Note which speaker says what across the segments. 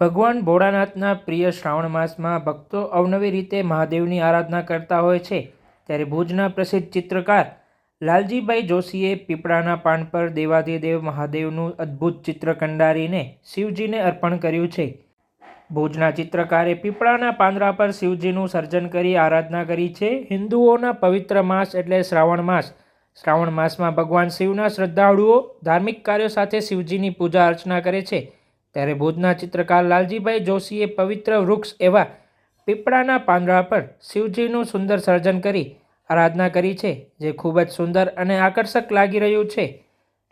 Speaker 1: ભગવાન ભોળાનાથના પ્રિય શ્રાવણ માસમાં ભક્તો અવનવી રીતે મહાદેવની આરાધના કરતા હોય છે. ત્યારે ભુજના પ્રસિદ્ધ ચિત્રકાર લાલજીભાઈ જોશીએ પીપળાના પાન પર દેવાધિદેવ મહાદેવનું અદ્ભુત ચિત્ર કંડારીને શિવજીને અર્પણ કર્યું છે. ભુજના ચિત્રકારે પીપળાના પાંદડા પર શિવજીનું સર્જન કરી આરાધના કરી છે. હિન્દુઓના પવિત્ર માસ એટલે શ્રાવણ માસ. શ્રાવણ માસમાં ભગવાન શિવના શ્રદ્ધાળુઓ ધાર્મિક કાર્યો સાથે શિવજીની પૂજા અર્ચના કરે છે. ત્યારે ભુજના ચિત્રકાર લાલજીભાઈ જોશીએ પવિત્ર વૃક્ષ એવા પીપળાના પાંદડા પર શિવજીનું સુંદર સર્જન કરી આરાધના કરી છે, જે ખૂબ જ સુંદર અને આકર્ષક લાગી રહ્યું છે.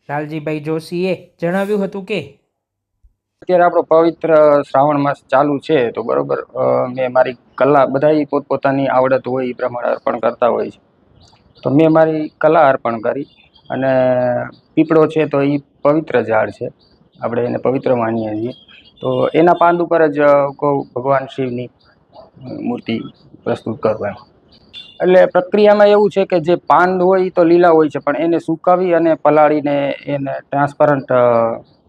Speaker 1: લાલજીભાઈ જોશીએ જણાવ્યું હતું કે,
Speaker 2: અત્યારે આપણો પવિત્ર શ્રાવણ માસ ચાલુ છે, તો બરોબર મેં મારી કલા બધાય પોતપોતાની આવડત હોય એ પ્રમાણે અર્પણ કરતા હોય છે. તો મેં મારી કલા અર્પણ કરી અને પીપળો છે તો એ પવિત્ર ઝાડ છે. આપણે એને પવિત્ર માનીએ છીએ. તો એના પાંદ ઉપર જ કહું ભગવાન શિવની મૂર્તિ પ્રસ્તુત કરું એમ એટલે પ્રક્રિયામાં એવું છે કે જે પાન હોય તો લીલા હોય છે, પણ એને સુકાવી અને પલાળીને એને ટ્રાન્સપરન્ટ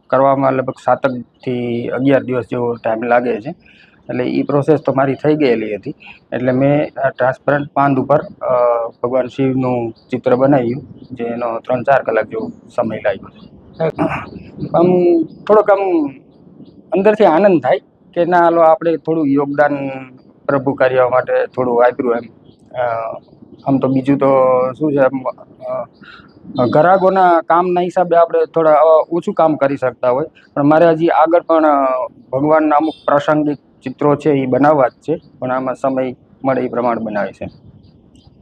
Speaker 2: કરવામાં લગભગ સાતકથી અગિયાર દિવસ જેવો ટાઈમ લાગે છે. એટલે એ પ્રોસેસ તો મારી થઈ ગયેલી હતી. એટલે મેં ટ્રાન્સપરન્ટ પાંદ ઉપર ભગવાન શિવનું ચિત્ર બનાવ્યું જેનો ત્રણ ચાર કલાક જેવો સમય લાગ્યો. આમ થોડોક આમ અંદરથી આનંદ થાય કે ના, હાલો, આપણે થોડું યોગદાન પ્રભુ કાર્ય માટે થોડું આપ્યું એમ. આમ તો બીજું તો શું છે ગ્રાહકોના કામના હિસાબે આપણે થોડા ઓછું કામ કરી શકતા હોય. પણ મારે હજી આગળ પણ ભગવાનના અમુક પ્રાસંગિક ચિત્રો છે એ બનાવવા જ છે. પણ આમાં સમય મળે એ પ્રમાણે બનાવે છે.